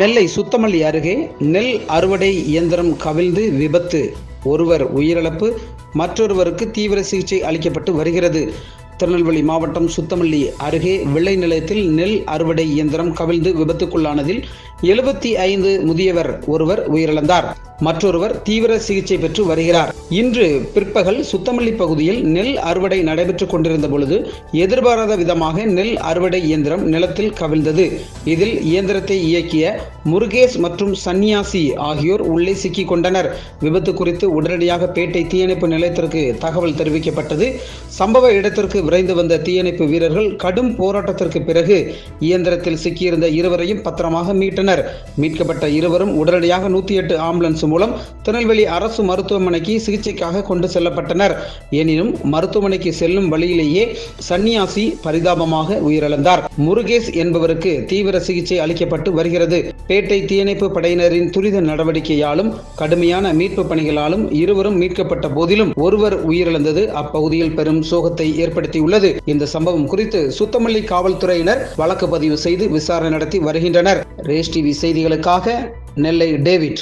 நெல்லை சுத்தமல்லி அருகே நெல் அறுவடை இயந்திரம் கவிழ்ந்து விபத்து. ஒருவர் உயிரிழப்பு மற்றொருவருக்கு தீவிர சிகிச்சை அளிக்கப்பட்டு வருகிறது. திருநெல்வேலி மாவட்டம் சுத்தமல்லி அருகே விளை நிலையத்தில் நெல் அறுவடை இயந்திரம் கவிழ்ந்து விபத்துக்குள்ளானதில் எழுபத்தி ஐந்து முதியவர் ஒருவர் உயிரிழந்தார். மற்றொருவர் தீவிர சிகிச்சை பெற்று வருகிறார். இன்று பிற்பகல் சுத்தமல்லி பகுதியில் நெல் அறுவடை நடைபெற்றுக் கொண்டிருந்த பொழுது எதிர்பாராத விதமாக நெல் அறுவடை இயந்திரம் நிலத்தில் கவிழ்ந்தது. இதில் இயந்திரத்தை இயக்கிய முருகேஷ் மற்றும் சன்னியாசி ஆகியோர் உள்ளே சிக்கிக் கொண்டனர். விபத்து குறித்து உடனடியாக பேட்டை தீயணைப்பு நிலையத்திற்கு தகவல் தெரிவிக்கப்பட்டது. சம்பவ இடத்திற்கு விரைந்து வந்த தீயணைப்பு வீரர்கள் கடும் போராட்டத்திற்கு பிறகு இயந்திரத்தில் சிக்கியிருந்த இருவரையும் பத்திரமாக மீட்டனர். மீட்கப்பட்ட இருவரும் உடனடியாக நூற்றி எட்டு ஆம்புலன்ஸ் மூலம் திருநெல்வேலி அரசு மருத்துவமனைக்கு சிகிச்சைக்காக கொண்டு செல்லப்பட்டனர். எனினும் மருத்துவமனைக்கு செல்லும் வழியிலேயே சன்னியாசி பரிதாபமாக உயிரிழந்தார். முருகேஷ் என்பவருக்கு தீவிர சிகிச்சை அளிக்கப்பட்டு வருகிறது. பேட்டை தீயணைப்பு படையினரின் துரித நடவடிக்கையாலும் கடுமையான மீட்பு பணிகளாலும் இருவரும் மீட்கப்பட்ட போதிலும் ஒருவர் உயிரிழந்தது அப்பகுதியில் பெரும் சோகத்தை ஏற்படுத்தியுள்ளது. இந்த சம்பவம் குறித்து சுத்தமல்லி காவல்துறையினர் வழக்கு பதிவு செய்து விசாரணை நடத்தி வருகின்றனர். ரேஸ் டிவி செய்திகளுக்காக நெல்லை டேவிட்.